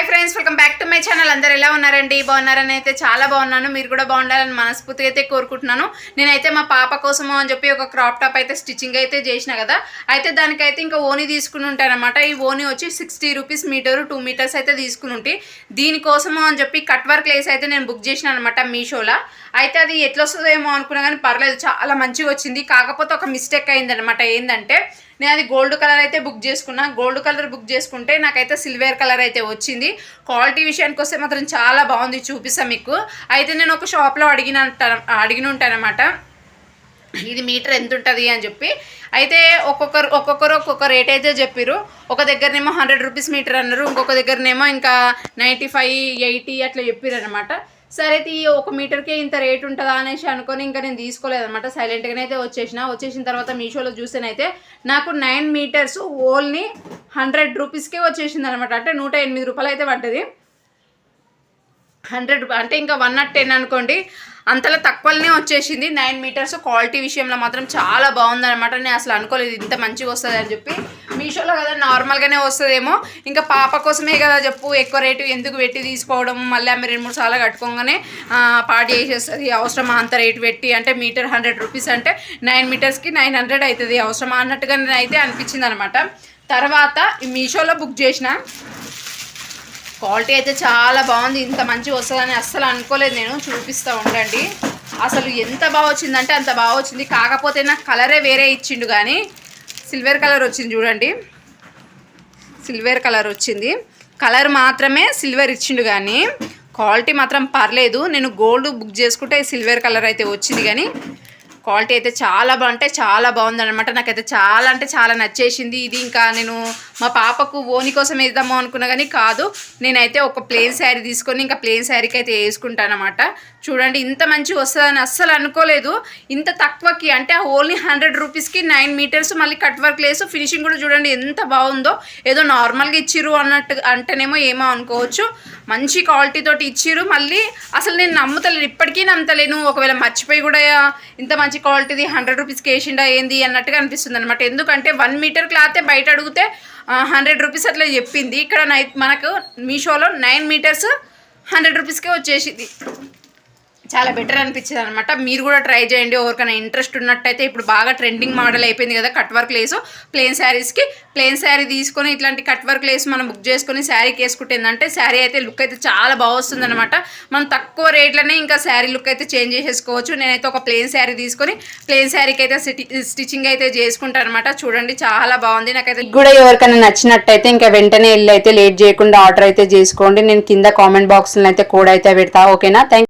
Hi friends welcome back to my channel. అందరు ఎలా ఉన్నారండి? బాగున్నారని అయితే చాలా బాగున్నాను. మీరు కూడా బాగుండాలని మనస్ఫూర్తిగా అయితే కోరుకుంటున్నాను. నేనైతే మా పాప కోసము అని చెప్పి ఒక క్రాప్ టాప్ అయితే స్టిచ్చింగ్ అయితే చేసిన కదా. అయితే దానికైతే ఇంకా ఓని తీసుకుని ఉంటానమాట ఈ ఓని వచ్చి sixty rupees metre two metres అయితే తీసుకుని ఉంటే దీనికోసము అని చెప్పి కట్ వర్క్ లేస్ అయితే నేను బుక్ చేసిన అనమాట మీషోలో. అయితే అది ఎట్లా వస్తుందేమో అనుకున్నా కానీ పర్లేదు చాలా మంచిగా వచ్చింది. కాకపోతే ఒక మిస్టేక్ అయిందనమాట ఏంటంటే నేను అది గోల్డ్ కలర్ అయితే బుక్ చేసుకున్నా. గోల్డ్ కలర్ బుక్ చేసుకుంటే నాకైతే సిల్వర్ కలర్ అయితే వచ్చింది. క్వాలిటీ విషయానికి వస్తే మాత్రం చాలా బాగుంది చూపిస్తా మీకు. అయితే నేను ఒక షాప్లో అడిగిన అడిగిన ఉంటానమాట ఇది మీటర్ ఎంత ఉంటుంది అని చెప్పి. అయితే ఒక్కొక్కరు ఒక్కొక్కరు ఒక్కొక్క రేట్ అయితే చెప్పారు ఒక దగ్గరనేమో హండ్రెడ్ రూపీస్ మీటర్ అన్నారు. ఇంకొక దగ్గరనేమో ఇంకా నైంటీ ఫైవ్ ఎయిటీ అట్లా చెప్పారు అనమాట సరే అయితే ఈ ఒక మీటర్కే ఇంత రేట్ ఉంటుందా అనేసి అనుకొని ఇంకా నేను తీసుకోలేదనమాట సైలెంట్గానే అయితే వచ్చేసిన. వచ్చేసిన తర్వాత మీషోలో చూసానైతే నాకు నైన్ మీటర్స్ ఓన్లీ హండ్రెడ్ రూపీస్కే వచ్చేసింది అనమాట అంటే నూట ఎనిమిది రూపాయలు అయితే పడ్డది. హండ్రెడ్ అంటే ఇంకా వన్ నాట్ టెన్ అనుకోండి అంతలా తక్కువనే వచ్చేసింది. నైన్ మీటర్స్ క్వాలిటీ విషయంలో మాత్రం చాలా బాగుందనమాట నేను అసలు అనుకోలేదు ఇంత మంచిగా వస్తుంది అని చెప్పి. మీషోలో కదా నార్మల్గానే వస్తుందేమో. ఇంకా పాప కోసమే కదా చెప్పు ఎక్కువ రేటు ఎందుకు పెట్టి తీసుకోవడం మళ్ళీ ఆమె రెండు మూడు సార్లు కట్టుకోగానే పాటి చేసేస్తుంది అవసరమా అంత రేటు పెట్టి అంటే మీటర్ హండ్రెడ్ రూపీస్ అంటే నైన్ మీటర్స్కి నైన్ హండ్రెడ్ అవుతుంది అవసరమా అన్నట్టుగా నేను అయితే అనిపించింది అనమాట తర్వాత ఈ మీషోలో బుక్ చేసిన క్వాలిటీ అయితే చాలా బాగుంది ఇంత మంచిగా వస్తుందని అస్సలు అనుకోలేదు నేను చూపిస్తూ ఉండండి. అసలు ఎంత బాగా వచ్చిందంటే అంత బాగా వచ్చింది కాకపోతే నాకు కలరే వేరే ఇచ్చిండు కానీ సిల్వర్ కలర్ వచ్చింది చూడండి. సిల్వర్ కలర్ వచ్చింది. కలర్ మాత్రమే సిల్వర్ ఇచ్చిండు కానీ క్వాలిటీ మాత్రం పర్లేదు. నేను గోల్డ్ బుక్ చేసుకుంటే సిల్వర్ కలర్ అయితే వచ్చింది కానీ క్వాలిటీ అయితే చాలా బాగుంటే చాలా బాగుంది అనమాట నాకైతే చాలా అంటే చాలా నచ్చేసింది ఇది. ఇంకా నేను మా పాపకు ఓని కోసం వేద్దాము అనుకున్నా కానీ కాదు. నేనైతే ఒక ప్లెయిన్ శారీ తీసుకొని ఇంకా ప్లెయిన్ శారీకి అయితే వేసుకుంటాను అనమాట చూడండి ఇంత మంచిగా వస్తుందని అస్సలు అనుకోలేదు. ఇంత తక్కువకి అంటే ఓన్లీ హండ్రెడ్ రూపీస్కి నైన్ మీటర్స్ మళ్ళీ కట్ వర్క్ లేసు. ఫినిషింగ్ కూడా చూడండి ఎంత బాగుందో. ఏదో నార్మల్గా ఇచ్చిర్రు అన్నట్టు అంటేనేమో ఏమో అనుకోవచ్చు. మంచి క్వాలిటీ తోటి ఇచ్చిర్రు. మళ్ళీ అసలు నేను నమ్ముతలేను. ఇప్పటికీ నమ్ముతలేను. ఒకవేళ మర్చిపోయి కూడా ఇంత మంచి మంచి క్వాలిటీది హండ్రెడ్ రూపీస్కి వేసిండా ఏంది అన్నట్టుగా అనిపిస్తుంది అనమాట ఎందుకంటే వన్ మీటర్ క్లాతే బయట అడిగితే హండ్రెడ్ రూపీస్ అట్లా చెప్పింది. ఇక్కడ నై మనకు మీషోలో నైన్ మీటర్స్ హండ్రెడ్ రూపీస్కే వచ్చేసింది. చాలా బెటర్ అనిపించింది అనమాట మీరు కూడా ట్రై చేయండి. ఎవరికైనా ఇంట్రెస్ట్ ఉన్నట్టయితే ఇప్పుడు బాగా ట్రెండింగ్ మోడల్ అయిపోయింది కదా కట్ వర్క్ లేసు ప్లెయిన్ శారీస్కి ప్లెయిన్ శారీ తీసుకొని ఇట్లాంటి కట్ వర్క్ లేస్ మనం బుక్ చేసుకొని శారీకి వేసుకుంటే ఏంటంటే శారీ అయితే లుక్ అయితే చాలా బాగా వస్తుంది అనమాట మనం తక్కువ రేట్లోనే ఇంకా శారీ లుక్ అయితే చేంజ్ చేసేసుకోవచ్చు. నేనైతే ఒక ప్లెయిన్ శారీ తీసుకొని ప్లెయిన్ శారీకి అయితే స్టిచ్చింగ్ అయితే చేసుకుంటాను అనమాట చూడండి చాలా బాగుంది. నాకైతే కూడా ఎవరికైనా నచ్చినట్టయితే ఇంకా వెంటనే వెళ్ళి అయితే లేట్ చేయకుండా ఆర్డర్ అయితే చేసుకోండి. నేను కింద కామెంట్ బాక్స్లో అయితే కోడ్ అయితే పెడతా. ఓకేనా థ్యాంక్